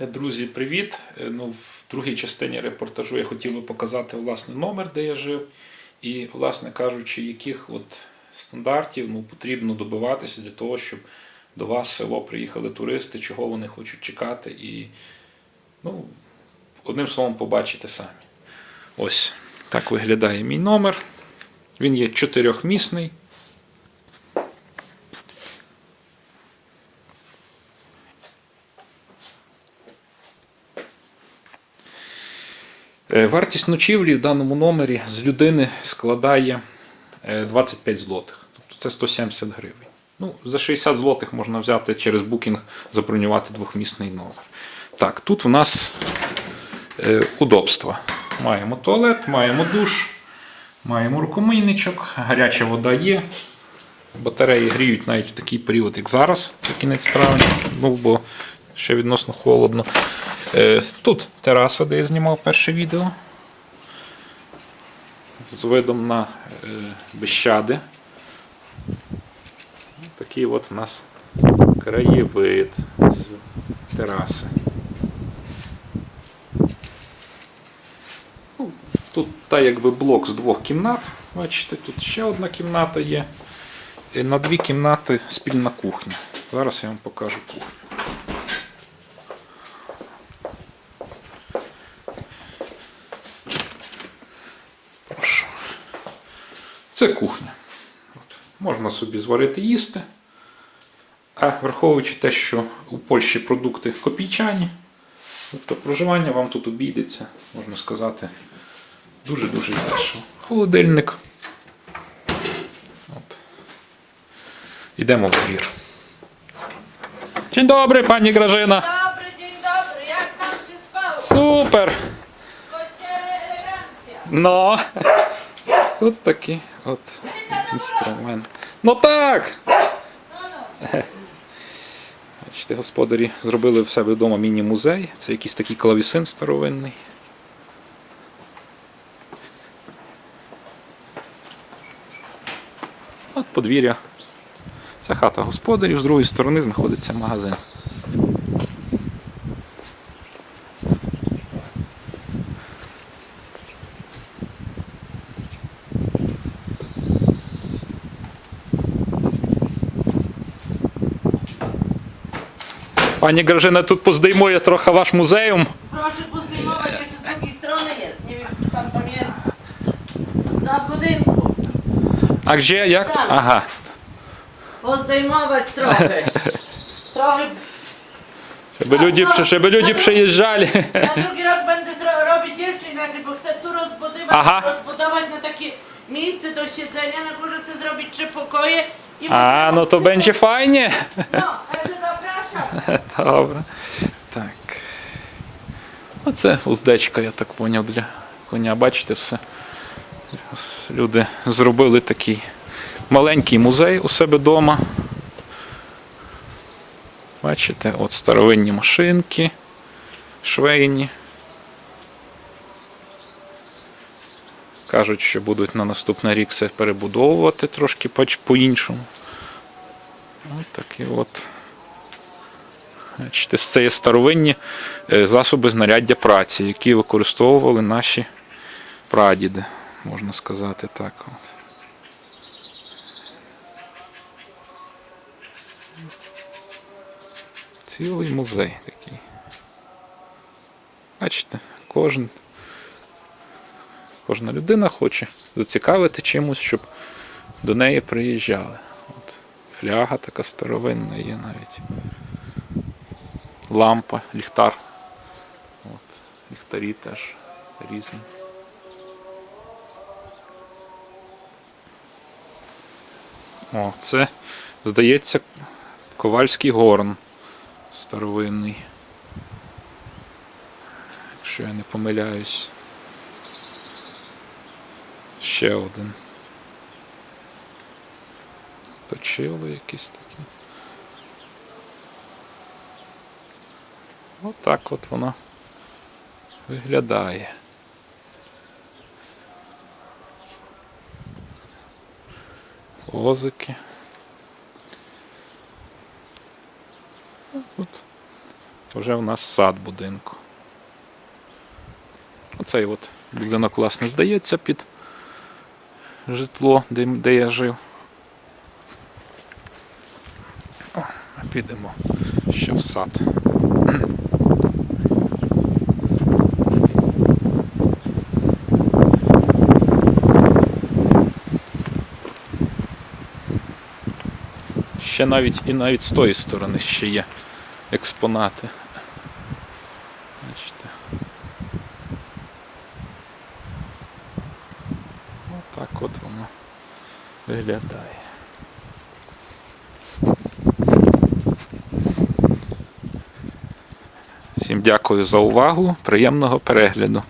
Е, Друзі, привіт! Е, Ну, в другій частині репортажу я хотів би показати власне номер, де я жив, і, власне кажучи, яких от стандартів ну, потрібно добиватися для того, щоб до вас в село приїхали туристи, чого вони хочуть чекати, і ну, одним словом побачите самі. Ось так виглядає мій номер. Він є чотирьохмісний. Вартість ночівлі в даному номері з людини складає е, 25 злотих. Тобто це 170 гривень. Ну, за 60 злотих можна взяти через букінг, забронювати двохмісний номер. Так, тут в нас е, удобства. Маємо туалет, маємо душ, маємо рукомийничок, гаряча вода є. Батареї гріють навіть в такий період, як зараз, це кінець травня, ну, бо ще відносно холодно. Е, Тут тераса, де я знімав перше відео. З видом на е, Бещади. Такий от у нас краєвид з тераси. Ну, Тут та якби блок з двох кімнат. Бачите, тут ще одна кімната є. І на дві кімнати спільна кухня. Зараз я вам покажу кухню. Це кухня. От. Можна собі зварити їсти. А враховуючи те, що у Польщі продукти копійчані, тобто проживання вам тут обійдеться, можна сказати, дуже-дуже дешево. Холодильник. От. Ідемо в двір. Dzień dobry, pani Grażyna. Dobry, dzień dobry, jak tam się spało? Супер! Kościele elegancja. No. Тут такий от інструмент. Ну так! Бачите, господарі зробили в себе вдома міні-музей. Це якийсь такий клавісин старовинний. От подвір'я. Це хата господарів, з другої сторони знаходиться магазин. Pani Grażyna, tu pozdejmuje trochę wasz muzeum. Proszę pozdejmować, jeszcze z drugiej strony jest. Nie wiem, czy pan pamięta. Za budynku. A gdzie, jak to? Aha. Pozdejmować trochę. Żeby ludzie, przy- żeby ludzie przyjeżdżali. Ja drugi rok będę zro- robić jeszcze inaczej, bo chcę tu rozbudować, Aha. rozbudować na takie miejsce do siedzenia. Na górze chcę zrobić trzy pokoje. I A, no to będzie fajnie. No, Добре. Так. Оце уздечка, я так поняв, для коня. Бачите, все. Люди зробили такий маленький музей у себе вдома. Бачите, от старовинні машинки, швейні. Кажуть, що будуть на наступний рік все перебудовувати трошки по- по-іншому. Ось такі от. Це є старовинні е, засоби знаряддя праці, які використовували наші прадіди, можна сказати так. От. Цілий музей такий. Бачите, кожен, кожна людина хоче зацікавити чимось, щоб до неї приїжджали. От. Фляга така старовинна є навіть лампа, ліхтар. От, ліхтарі теж різні. О, це, здається, ковальський горн старовинний. Якщо я не помиляюсь. Ще один. Точило якісь такі. Отак от воно виглядає. Возики. От вже у нас сад будинку. Оцей от будинок, власне, здається під житло, де, де я жив. О, підемо ще в сад. Ще навіть і навіть з тої сторони ще є експонати. Бачите. Отак от воно виглядає. Всім дякую за увагу. Приємного перегляду.